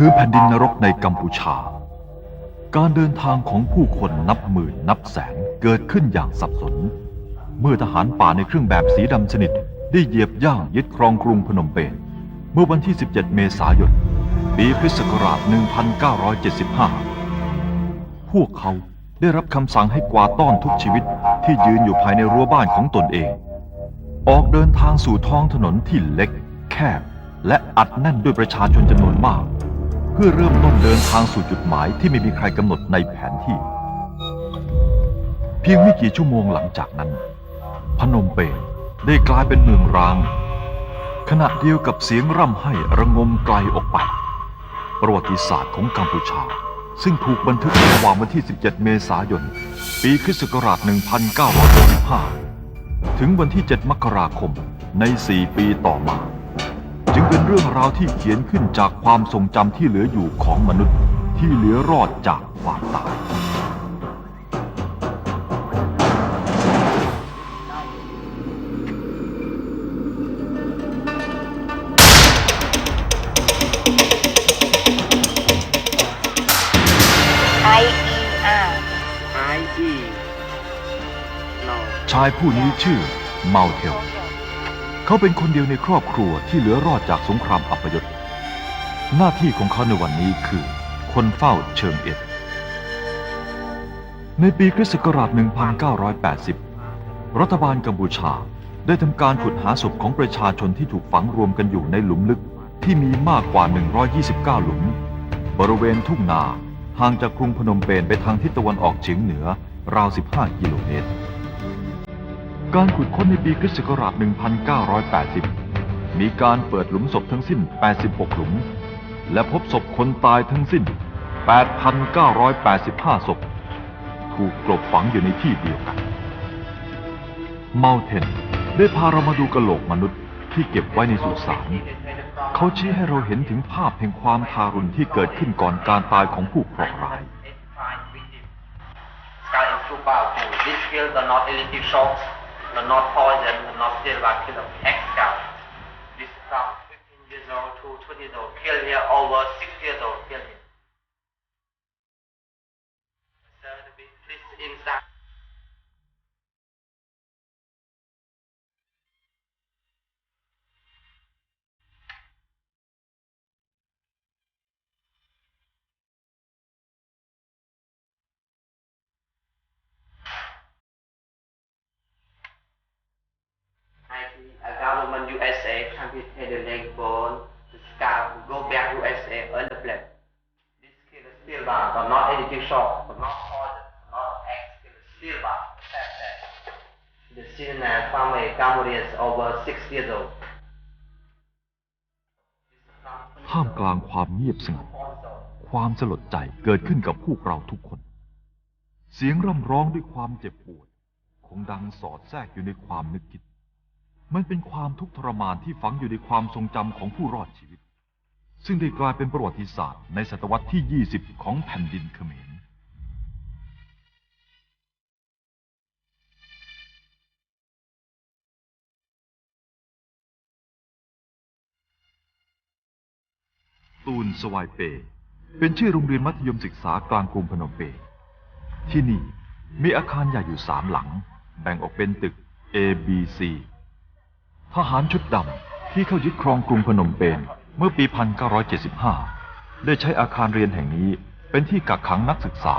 คือแผ่นดินนรกในกัมพูชา การเดินทางของผู้คนนับหมื่นนับแสนเกิดขึ้นอย่างสับสน เมื่อทหารป่าในเครื่องแบบสีดำสนิทได้เหยียบย่างยึดครองกรุงพนมเปญเมื่อวันที่ 17 เมษายน ปีพุทธศักราช 1975 พวกเขาได้รับคำสั่งให้กวาดต้อนทุกชีวิตที่ยืนอยู่ภายในรั้วบ้านของตนเอง ออกเดินทางสู่ท้องถนนที่เล็ก แคบ และอัดแน่นด้วยประชาชนจำนวนมาก เพื่อเริ่มต้นเดินทางสู่จุดหมายที่ไม่มีใครกำหนดในแผนที่ เพียงไม่กี่ชั่วโมงหลังจากนั้น พนมเปญได้กลายเป็นเมืองร้าง ขณะเดียวกับเสียงร่ำไห้ระงมไกลออกไป ประวัติศาสตร์ของกัมพูชา ซึ่งถูกบันทึกระหว่างวันที่ 17 เมษายน ปีคริสต์ศักราช1965 ถึงวันที่ 7 มกราคมใน 4 ปีต่อมา จึงเป็นเรื่องราวที่เขียนขึ้นจากความทรงจำที่เหลืออยู่ของมนุษย์ที่เหลือรอดจากความตาย I E R I E no ชายผู้นี้ชื่อเมาเทล เขาเป็นคนเดียวในครอบครัวที่เหลือรอดจากสงครามอัปยศ หน้าที่ของเขาในวันนี้คือ คนเฝ้าเชิงเอ็ด ในปีคริสต์ศักราช 1980 รัฐบาลกัมพูชาได้ทำการขุดหาศพของประชาชนที่ถูกฝังรวมกันอยู่ในหลุมลึกที่มีมากกว่า 129 หลุม บริเวณทุ่งนาห่างจากกรุงพนมเปญไปทางทิศตะวันออกเฉียงเหนือราว 15 กิโลเมตร การขุดค้นในปีคริสต์ศักราช 1980 มีการเปิดหลุมศพทั้งสิ้น 86 หลุม และพบศพคนตายทั้งสิ้น 8,985 ศพ ถูกกลบฝังอยู่ในที่เดียวกัน เมาเทนได้พาเรามาดูกระโหลกมนุษย์ที่เก็บไว้ในสุสาน เขาชี้ให้เราเห็นถึงภาพแห่งความทารุณที่เกิดขึ้นก่อนการตายของผู้เคราะห์ร้าย Sky and Chupa, this kills the not electric shocks, the not poison, the not silver kill of X. This from 15 years old to 20 years old, kill here over 6 can be paid the leg bone, the scalp, go back to USA, earn the blood. This kill the silver, but not electric shock, but not poison, not X, kill the silver, that's that. The senior family, Cambodians over 6 years old. ท่ามกลางความเงียบสงบความสลดใจเกิดขึ้นกับพวกเราทุกคน เสียงร่ำร้องด้วยความเจ็บปวด คงดังสอดแทรกอยู่ในความนึกคิด มันเป็นความทุกข์ทรมานที่ฝังอยู่ในความทรงจำของผู้รอดชีวิต ซึ่งได้กลายเป็นประวัติศาสตร์ในศตวรรษที่ 20 ของแผ่นดินเขมรตูนสวายเป เป็นชื่อโรงเรียนมัธยมศึกษากลางกรุงพนมเปญที่นี่มีอาคารใหญ่อยู่สามหลัง แบ่งออกเป็นตึก A B C ทหารชุดดำที่เข้ายึดครองกรุงพนมเปญเมื่อปี 1975 ได้ใช้อาคารเรียนแห่งนี้เป็นที่กักขังนักศึกษา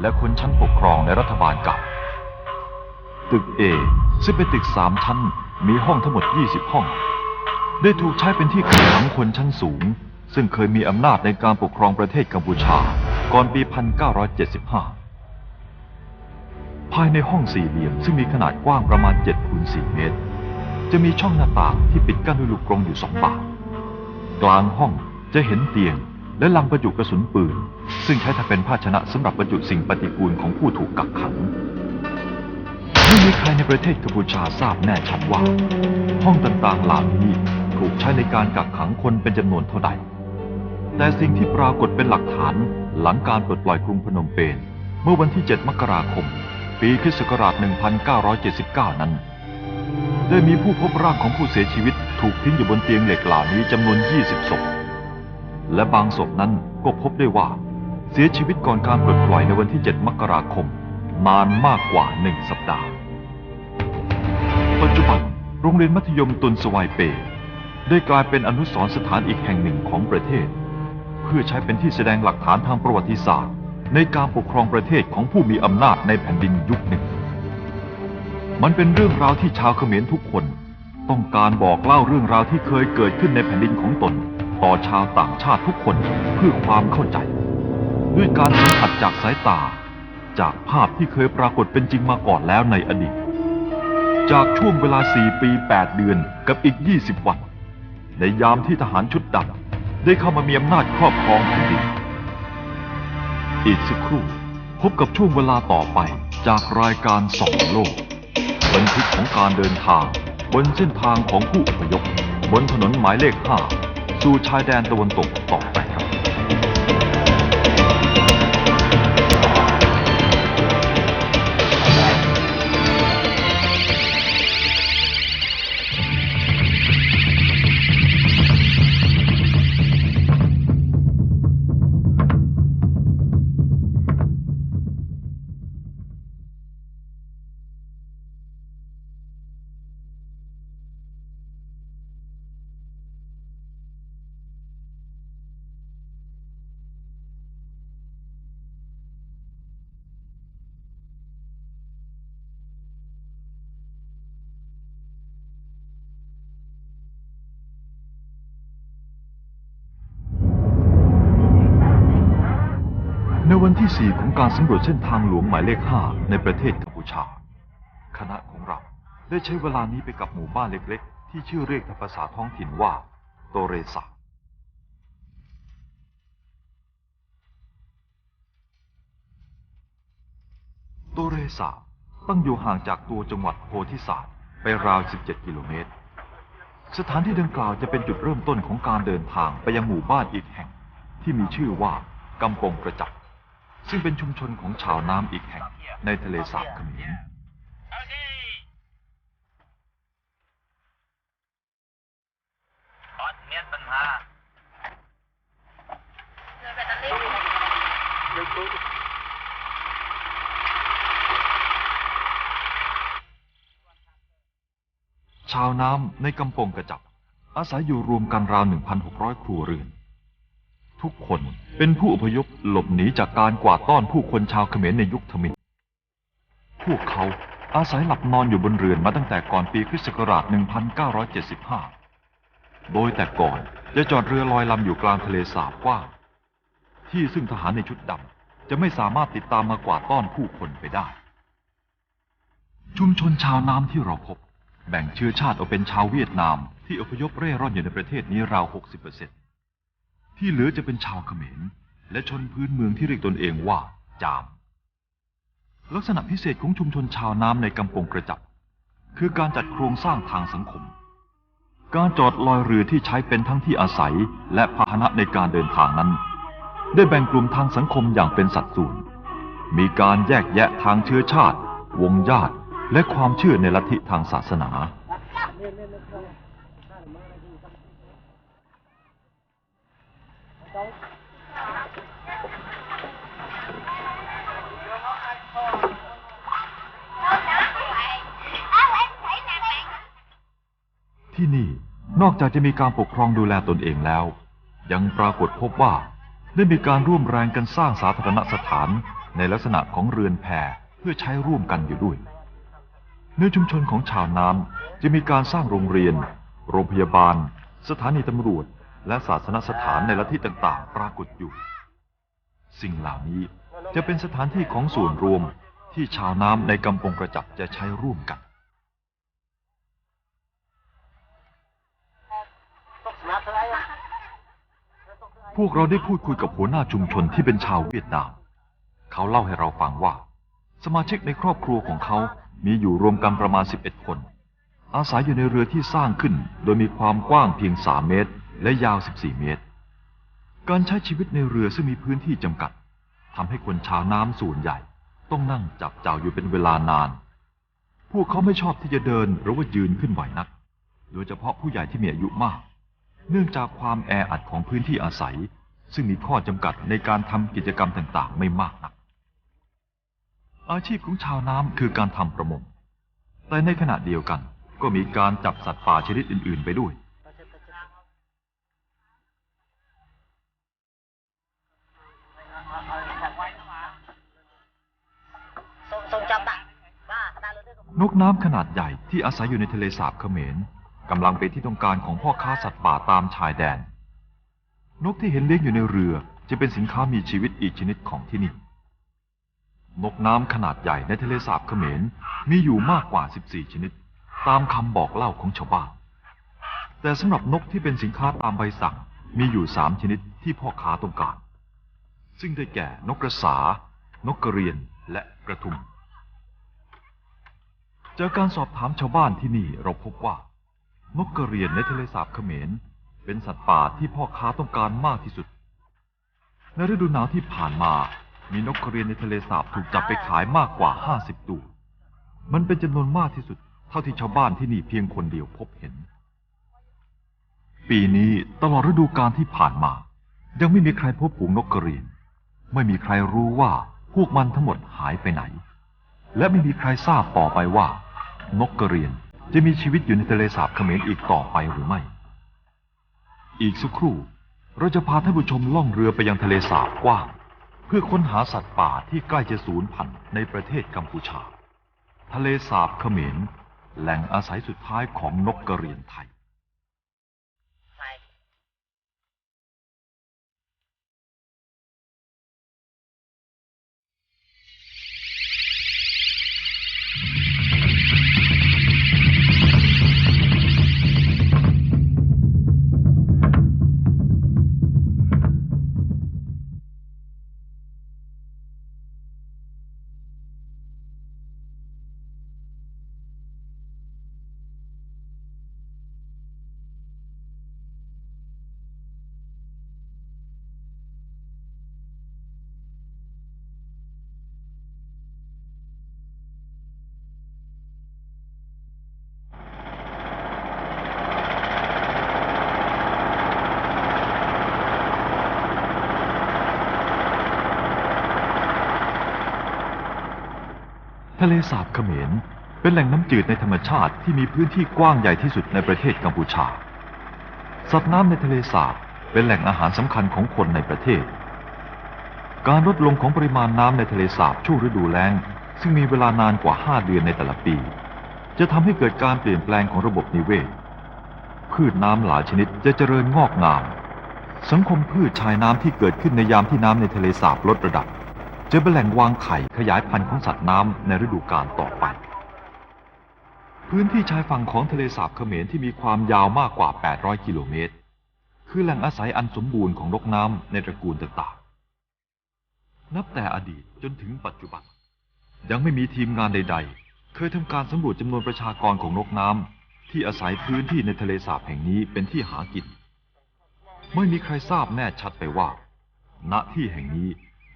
และคนชั้นปกครองในรัฐบาลเก่าตึก A ซึ่งเป็นตึกสามชั้นมีห้องทั้งหมด 20 ห้อง ได้ถูกใช้เป็นที่กักขังคนชั้นสูง ซึ่งเคยมีอำนาจในการปกครองประเทศกัมพูชาก่อนปี 1975 ภายในห้องสี่เหลี่ยมซึ่งมีขนาดกว้างประมาณ7คูณ4เมตร จะมีช่องหน้าต่างที่ปิดกั้นด้วยลูกกรงอยู่สองบานกลางห้องจะเห็นเตียงและลังบรรจุกระสุนปืน ซึ่งใช้ทำเป็นภาชนะสำหรับบรรจุสิ่งปฏิกูลของผู้ถูกกักขังไม่มีใครในประเทศกัมพูชาทราบแน่ชัดว่า ห้องต่างๆเหล่านี้ถูกใช้ในการกักขังคนเป็นจำนวนเท่าใด แต่สิ่งที่ปรากฏเป็นหลักฐานหลังการปลดปล่อยกรุงพนมเปญเมื่อวันที่ 7 มกราคม ปีคศักราช1979 นั้น ได้มีผู้พบร่างของผู้เสียชีวิตถูกทิ้งอยู่บนเตียงเหล็กเหล่านี้จำนวน 20 ศพ และบางศพนั้นก็พบได้ว่า เสียชีวิตก่อนการปลดปล่อยในวันที่ 7 มกราคม นานมากกว่า 1 สัปดาห์ ปัจจุบันโรงเรียนมัธยมตุนสวายเป ได้กลายเป็นอนุสรณ์สถานอีกแห่งหนึ่งของประเทศ เพื่อใช้เป็นที่แสดงหลักฐานทางประวัติศาสตร์ ในการปกครองประเทศของผู้มีอำนาจในแผ่นดินยุคหนึ่ง มันเป็นเรื่องราวที่ชาวเขมรทุกคน ต้องการบอกเล่าเรื่องราวที่เคยเกิดขึ้นในแผ่นดินของตน ต่อชาวต่างชาติทุกคนเพื่อความเข้าใจ ด้วยการสัมผัสจากสายตา จากภาพที่เคยปรากฏเป็นจริงมาก่อนแล้วในอดีต จากช่วงเวลา 4 ปี 8 เดือนกับอีก 20 วัน ในยามที่ทหารชุดดำได้เข้ามามีอำนาจครอบครองแผ่นดินอีกสักครู่พบกับช่วงเวลาต่อไปจากรายการสองโลก บันทึกของการเดินทาง บนเส้นทางของผู้อพยพบนถนนหมายเลข 5 สู่ชายแดนตะวันตกต่อไปครับ ที่ 4 ของการสำรวจเส้นทางหลวงหมายเลข 5 ในประเทศกัมพูชา คณะของเราได้ใช้เวลานี้ไปกับหมู่บ้านเล็กๆ ที่ชื่อเรียกทางภาษาท้องถิ่นว่า โตเรซาโตเรซาตั้งอยู่ห่างจากตัวจังหวัดโพธิสัตว์ไปราว 17 กิโลเมตร สถานที่ดังกล่าวจะเป็นจุดเริ่มต้นของการเดินทางไปยังหมู่บ้านอีกแห่ง ที่มีชื่อว่ากำปงกระจับ ซึ่งเป็นชุมชนของชาวน้ำอีกแห่งในทะเลสาบเขมรชาวน้ำในกำปงกระจับ อาศัยอยู่รวมกันราว 1,600 ครัวเรือน ทุกคนเป็นผู้อพยพหลบหนีจากการกวาดต้อนผู้คนชาวเขมรในยุคทมิฬพวกเขาอาศัยหลับนอนอยู่บนเรือนมาตั้งแต่ก่อนปีคริสต์ศักราช 1975 โดยแต่ก่อนจะจอดเรือลอยลำอยู่กลางทะเลสาบกว้าง ที่ซึ่งทหารในชุดดำจะไม่สามารถติดตามมากวาดต้อนผู้คนไปได้ ชุมชนชาวน้ำที่เราพบ แบ่งเชื้อชาติออกเป็นชาวเวียดนามที่อพยพเร่ร่อนอยู่ในประเทศนี้ราว 60% ที่เหลือจะเป็นชาวเขมร และชนพื้นเมืองที่เรียกตนเองว่า จาม ลักษณะพิเศษของชุมชนชาวน้ำในกำปงกระจับ คือการจัดโครงสร้างทางสังคม การจอดลอยเรือที่ใช้เป็นทั้งที่อาศัยและพาหนะในการเดินทางนั้น ได้แบ่งกลุ่มทางสังคมอย่างเป็นสัดส่วน มีการแยกแยะทางเชื้อชาติ วงญาติ และความเชื่อในลัทธิทางศาสนา ที่นี่นอกจากจะมีการปกครองดูแลตนเองแล้ว ยังปรากฏพบว่าได้มีการร่วมแรงกันสร้างสาธารณสถานในลักษณะของเรือนแพเพื่อใช้ร่วมกันอยู่ด้วย ในชุมชนของชาวน้ำจะมีการสร้างโรงเรียน โรงพยาบาล สถานีตำรวจ และศาสนสถานในลัทธิต่างๆ ปรากฏอยู่ สิ่งเหล่านี้จะเป็นสถานที่ของส่วนรวมที่ชาวน้ำในกำปงกระจับจะใช้ร่วมกัน พวกเราได้พูดคุยกับหัวหน้าชุมชนที่เป็นชาวเวียดนาม เขาเล่าให้เราฟังว่า สมาชิกในครอบครัวของเขามีอยู่รวมกันประมาณ 11 คน อาศัยอยู่ในเรือที่สร้างขึ้น โดยมีความกว้างเพียง 3 เมตร และยาว 14 เมตร การใช้ชีวิตในเรือซึ่งมีพื้นที่จำกัดทำให้คนชาวน้ำส่วนใหญ่ ต้องนั่งจับเจ้าอยู่เป็นเวลานาน พวกเขาไม่ชอบที่จะเดินหรือว่ายืนขึ้นไหวนัก โดยเฉพาะผู้ใหญ่ที่มีอายุมาก เนื่องจากความแออัดของพื้นที่อาศัย ซึ่งมีข้อจำกัดในการทำกิจกรรมต่างๆ ไม่มากนัก อาชีพของชาวน้ำคือการทำประมง แต่ในขณะเดียวกันก็มีการจับสัตว์ป่าชนิดอื่น ๆ ไปด้วยทรงทรงจำได้ว่าตาเรือนกน้ำขนาดใหญ่ที่อาศัยอยู่ในทะเลสาบเขมร กำลังเป็นที่ต้องการของพ่อค้าสัตว์ป่าตามชายแดน นกที่เห็นเลี้ยงอยู่ในเรือจะเป็นสินค้ามีชีวิตอีกชนิดของที่นี่ นกน้ำขนาดใหญ่ในทะเลสาบเขมรมีอยู่มากกว่า 14 ชนิด ตามคำบอกเล่าของชาวบ้าน แต่สำหรับนกที่เป็นสินค้าตามใบสั่งมีอยู่สามชนิดที่พ่อค้าต้องการ ซึ่งได้แก่นกกระสา นกกระเรียน และกระทุม จากการสอบถามชาวบ้านที่นี่เราพบว่า นกกระเรียนในทะเลสาบเขมร เป็นสัตว์ป่าที่พ่อค้าต้องการมากที่สุด ในฤดูหนาวที่ผ่านมา มีนกกระเรียนในทะเลสาบถูกจับไปขายมากกว่า 50 ตัว มันเป็นจำนวนมากที่สุด เท่าที่ชาวบ้านที่นี่เพียงคนเดียวพบเห็น ปีนี้ตลอดฤดูกาลที่ผ่านมา ยังไม่มีใครพบฝูงนกกระเรียน ไม่มีใครรู้ว่าพวกมันทั้งหมดหายไปไหน และไม่มีใครทราบต่อไปว่า นกกระเรียน จะมีชีวิตอยู่ในทะเลสาบเขมรอีกต่อไปหรือไม่ อีกสักครู่เราจะพาท่านผู้ชมล่องเรือไปยังทะเลสาบกว้าง เพื่อค้นหาสัตว์ป่าที่ใกล้จะสูญพันธุ์ในประเทศกัมพูชา ทะเลสาบเขมรแหล่งอาศัยสุดท้ายของนกกระเรียนไทย ทะเลสาบเขมรเป็นแหล่งน้ำจืดในธรรมชาติที่มีพื้นที่กว้างใหญ่ที่สุดในประเทศกัมพูชา สัตว์น้ำในทะเลสาบเป็นแหล่งอาหารสำคัญของคนในประเทศ การลดลงของปริมาณน้ำในทะเลสาบช่วงฤดูแล้ง ซึ่งมีเวลานานกว่า 5 เดือนในแต่ละปี จะทำให้เกิดการเปลี่ยนแปลงของระบบนิเวศ พืชน้ำหลายชนิดจะเจริญงอกงาม สังคมพืชชายน้ำที่เกิดขึ้นในยามที่น้ำในทะเลสาบลดระดับ จะเป็นแหล่งวางไข่ขยายพันธุ์ของสัตว์น้ำในฤดูกาลต่อไป พื้นที่ชายฝั่งของทะเลสาบเขมรที่มีความยาวมากกว่า 800 กิโลเมตร คือแหล่งอาศัยอันสมบูรณ์ของนกน้ำในตระกูลต่างๆ นับแต่อดีตจนถึงปัจจุบัน ยังไม่มีทีมงานใด ๆ เคยทำการสำรวจจำนวนประชากรของนกน้ำที่อาศัยพื้นที่ในทะเลสาบแห่งนี้เป็นที่หากิน ไม่มีใครทราบแน่ชัดไปว่า ณที่แห่งนี้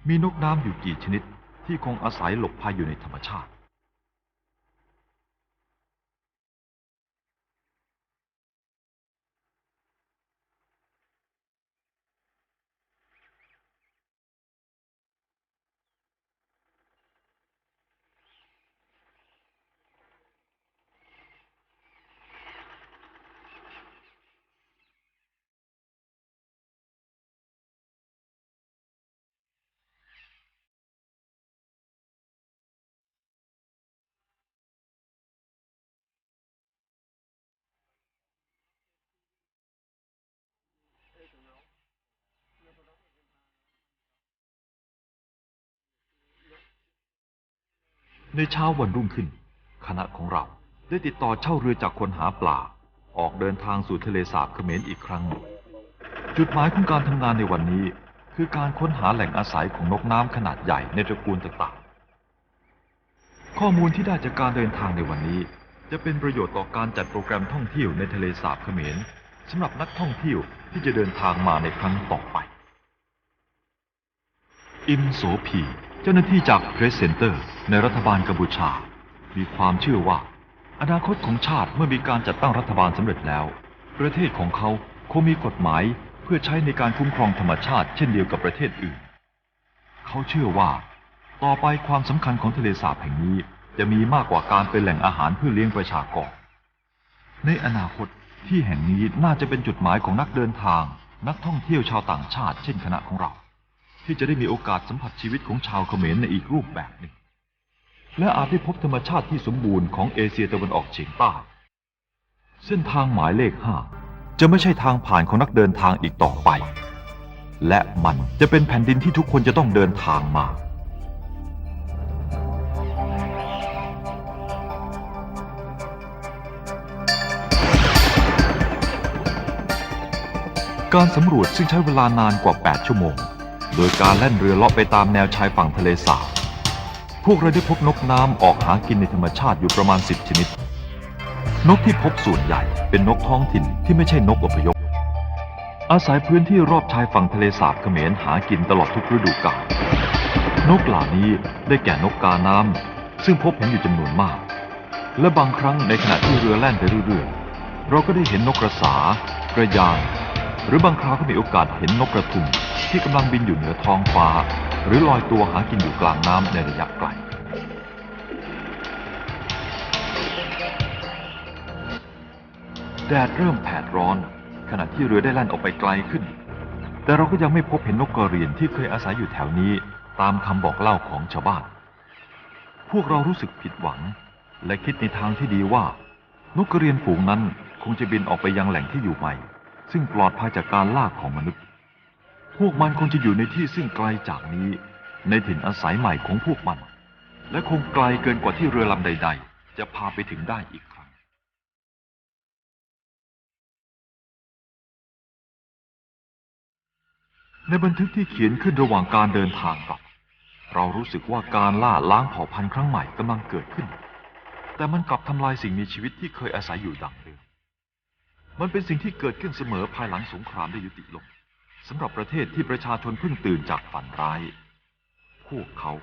มีนกน้ำอยู่กี่ชนิดที่คงอาศัยหลบภัยอยู่ในธรรมชาติ ในเช้าวันรุ่งขึ้น คณะของเราได้ติดต่อเช่าเรือจากคนหาปลา ออกเดินทางสู่ทะเลสาบเขมรอีกครั้งจุดหมายของการทำงานในวันนี้ คือการค้นหาแหล่งอาศัยของนกน้ำขนาดใหญ่ในตระกูลต่างๆ ข้อมูลที่ได้จากการเดินทางในวันนี้ จะเป็นประโยชน์ต่อการจัดโปรแกรมท่องเที่ยวในทะเลสาบเขมรสำหรับนักท่องเที่ยวที่จะเดินทางมาในครั้งต่อไป อิมโสพี เจ้าหน้าที่จากเพรสเซนเตอร์ ในรัฐบาลกัมพูชา มีความเชื่อว่า อนาคตของชาติเมื่อมีการจัดตั้งรัฐบาลสำเร็จแล้ว ประเทศของเขาคงมีกฎหมายเพื่อใช้ในการคุ้มครองธรรมชาติเช่นเดียวกับประเทศอื่น เขาเชื่อว่า ต่อไปความสำคัญของทะเลสาบแห่งนี้จะมีมากกว่าการเป็นแหล่งอาหารเพื่อเลี้ยงประชากร ในอนาคตที่แห่งนี้น่าจะเป็นจุดหมายของนักเดินทาง นักท่องเที่ยวชาวต่างชาติ เช่นคณะของเรา ที่จะได้มีโอกาสสัมผัสชีวิตของชาวเขมรในอีกรูปแบบหนึ่ง และอาจได้พบธรรมชาติที่สมบูรณ์ของเอเชียตะวันออกเฉียงใต้ เส้นทางหมายเลขห้าจะไม่ใช่ทางผ่านของนักเดินทางอีกต่อไป และมันจะเป็นแผ่นดินที่ทุกคนจะต้องเดินทางมาการสำรวจซึ่งใช้เวลานานกว่า 8 ชั่วโมง โดยการแล่นเรือเลาะไปตามแนวชายฝั่งทะเลสาบ พวกเราได้พบนกน้ำออกหากินในธรรมชาติอยู่ประมาณ 10 ชนิด นกที่พบส่วนใหญ่เป็นนกท้องถิ่นที่ไม่ใช่นกอพยพ อาศัยพื้นที่รอบชายฝั่งทะเลสาบเขมรหากินตลอดทุกฤดูกาล นกเหล่านี้ได้แก่นกกาน้ำซึ่งพบเห็นอยู่จำนวนมาก และบางครั้งในขณะที่เรือแล่นไปเรื่อยๆ เราก็ได้เห็นนกกระสา กระยาง หรือบางคราวก็มีโอกาสเห็นนกกระทุมที่กำลังบินอยู่เหนือท้องฟ้า หรือลอยตัวหากินอยู่กลางน้ำในระยะไกล แดดเริ่มแผดร้อน ขณะที่เรือได้แล่นออกไปไกลขึ้น แต่เราก็ยังไม่พบเห็นนกกระเรียนที่เคยอาศัยอยู่แถวนี้ตามคำบอกเล่าของชาวบ้าน พวกเรารู้สึกผิดหวัง และคิดในทางที่ดีว่า นกกระเรียนฝูงนั้นคงจะบินออกไปยังแหล่งที่อยู่ใหม่ ซึ่งปลอดภัยจากการล่าของมนุษย์ พวกมันคงจะอยู่ในที่ซึ่งไกลจากนี้ ในถิ่นอาศัยใหม่ของพวกมัน และคงไกลเกินกว่าที่เรือลำใด ๆ จะพาไปถึงได้อีกครั้ง ในบันทึกที่เขียนขึ้นระหว่างการเดินทางกลับ เรารู้สึกว่าการล่าล้างเผ่าพันธุ์ครั้งใหม่กำลังเกิดขึ้น แต่มันกลับทำลายสิ่งมีชีวิตที่เคยอาศัยอยู่ดังเดิมมันเป็นสิ่งที่เกิดขึ้นเสมอภายหลังสงครามได้ยุติลง สำหรับประเทศที่ประชาชนเพิ่งตื่นจากฝันร้าย พวกเขา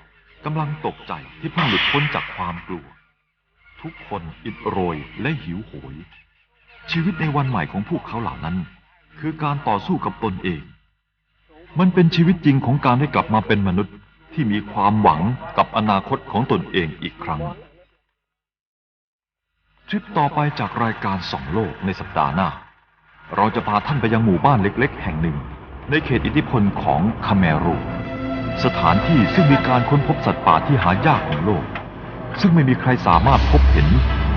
กำลังตกใจที่เพิ่งหลุดพ้นจากความกลัว ทุกคนอิดโรยและหิวโหย ชีวิตในวันใหม่ของพวกเขาเหล่านั้น คือการต่อสู้กับตนเอง มันเป็นชีวิตจริงของการได้กลับมาเป็นมนุษย์ที่มีความหวังกับอนาคตของตนเองอีกครั้งทริปต่อไปจากรายการสองโลกในสัปดาห์หน้า เราจะพาท่านไปยังหมู่บ้านเล็ก ๆ แห่งหนึ่ง ในเขตอิทธิพลของคาเมรู สถานที่ซึ่งมีการค้นพบสัตว์ป่าที่หายากของโลก ซึ่งไม่มีใครสามารถพบเห็น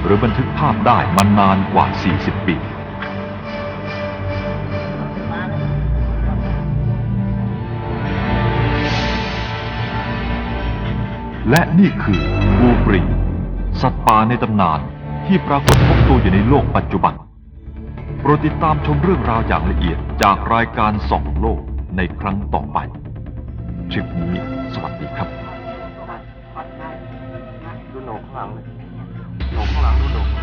หรือบันทึกภาพได้มานานกว่า 40 ปีและนี่คือบูปริสัตว์ป่าในตำนานที่ปรากฏพบตัวอยู่ในโลกปัจจุบัน โปรดติดตามชมเรื่องราวอย่างละเอียดจากรายการส่องโลกในครั้งต่อไปทริปนี้สวัสดีครับดูโหนกข้างหลังเลยโหนกข้างหลังดูโหนก